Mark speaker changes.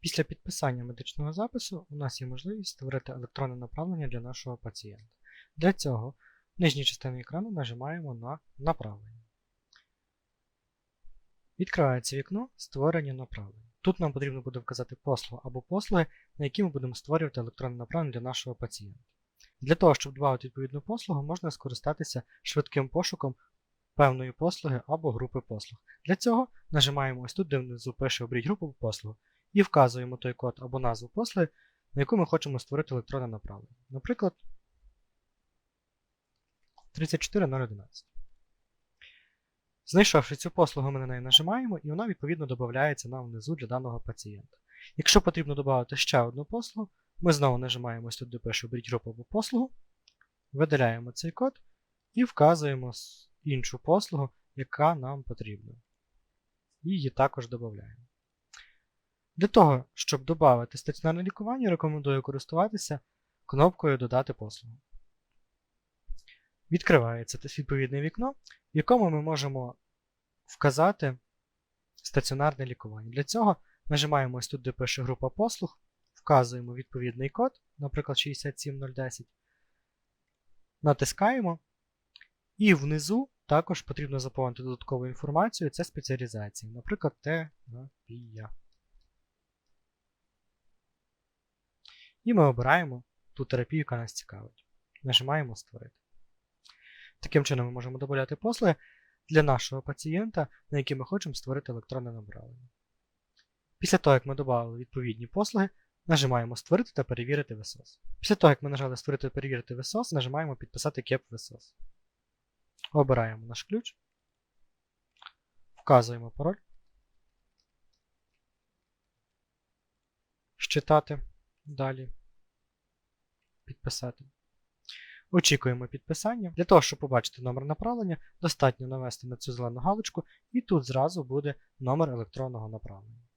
Speaker 1: Після підписання медичного запису у нас є можливість створити електронне направлення для нашого пацієнта. Для цього в нижній частині екрану нажимаємо на направлення. Відкривається вікно Створення направлень. Тут нам потрібно буде вказати послугу або послуги, на які ми будемо створювати електронне направлення для нашого пацієнта. Для того, щоб додати відповідну послугу, можна скористатися швидким пошуком певної послуги або групи послуг. Для цього нажимаємо ось тут, де внизу пише Обріть групу послуг, і вказуємо той код або назву послуги, на яку ми хочемо створити електронне направлення. Наприклад, 34011. Знайшовши цю послугу, ми на неї нажимаємо, і вона відповідно додається нам внизу для даного пацієнта. Якщо потрібно додати ще одну послугу, ми знову нажимаємо тут, де пише Оберіть або послугу, видаляємо цей код і вказуємо іншу послугу, яка нам потрібна. І її також додаємо. Для того, щоб додати стаціонарне лікування, рекомендую користуватися кнопкою Додати послугу. Відкривається відповідне вікно, в якому ми можемо вказати стаціонарне лікування. Для цього нажимаємо ось тут, де пише група послуг, вказуємо відповідний код, наприклад 67010, натискаємо, і внизу також потрібно заповнити додаткову інформацію, це спеціалізація, наприклад, терапія. І ми обираємо ту терапію, яка нас цікавить. Нажимаємо Створити. Таким чином ми можемо додати послуги для нашого пацієнта, на які ми хочемо створити електронне направлення. Після того, як ми додали відповідні послуги, нажимаємо Створити та перевірити ВСОС. Після того, як ми нажали Створити та перевірити ВСОС, нажимаємо Підписати КЕП ВСОС. Обираємо наш ключ, вказуємо пароль, Щитати, далі, підписати. Очікуємо підписання. Для того, щоб побачити номер направлення, достатньо навести на цю зелену галочку, і тут зразу буде номер електронного направлення.